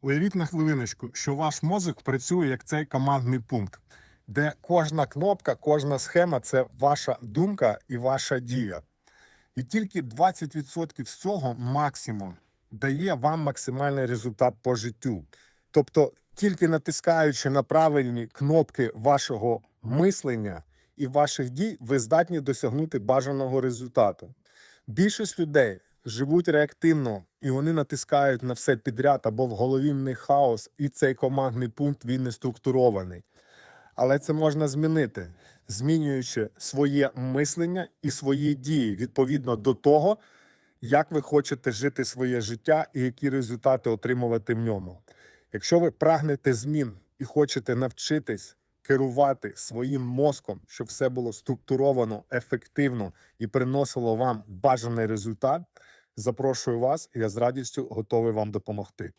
Уявіть на хвилиночку, що ваш мозок працює як цей командний пункт, де кожна кнопка, кожна схема це ваша думка і ваша дія. І тільки 20% з цього максимум дає вам максимальний результат по життю. Тобто, тільки натискаючи на правильні кнопки вашого мислення і ваших дій, ви здатні досягнути бажаного результату. Більшість людей живуть реактивно, і вони натискають на все підряд, або в голові в них хаос, і цей командний пункт він не структурований. Але це можна змінити, змінюючи своє мислення і свої дії відповідно до того, як ви хочете жити своє життя і які результати отримувати в ньому. Якщо ви прагнете змін і хочете навчитись керувати своїм мозком, щоб все було структуровано, ефективно і приносило вам бажаний результат, запрошую вас, я з радістю готовий вам допомогти.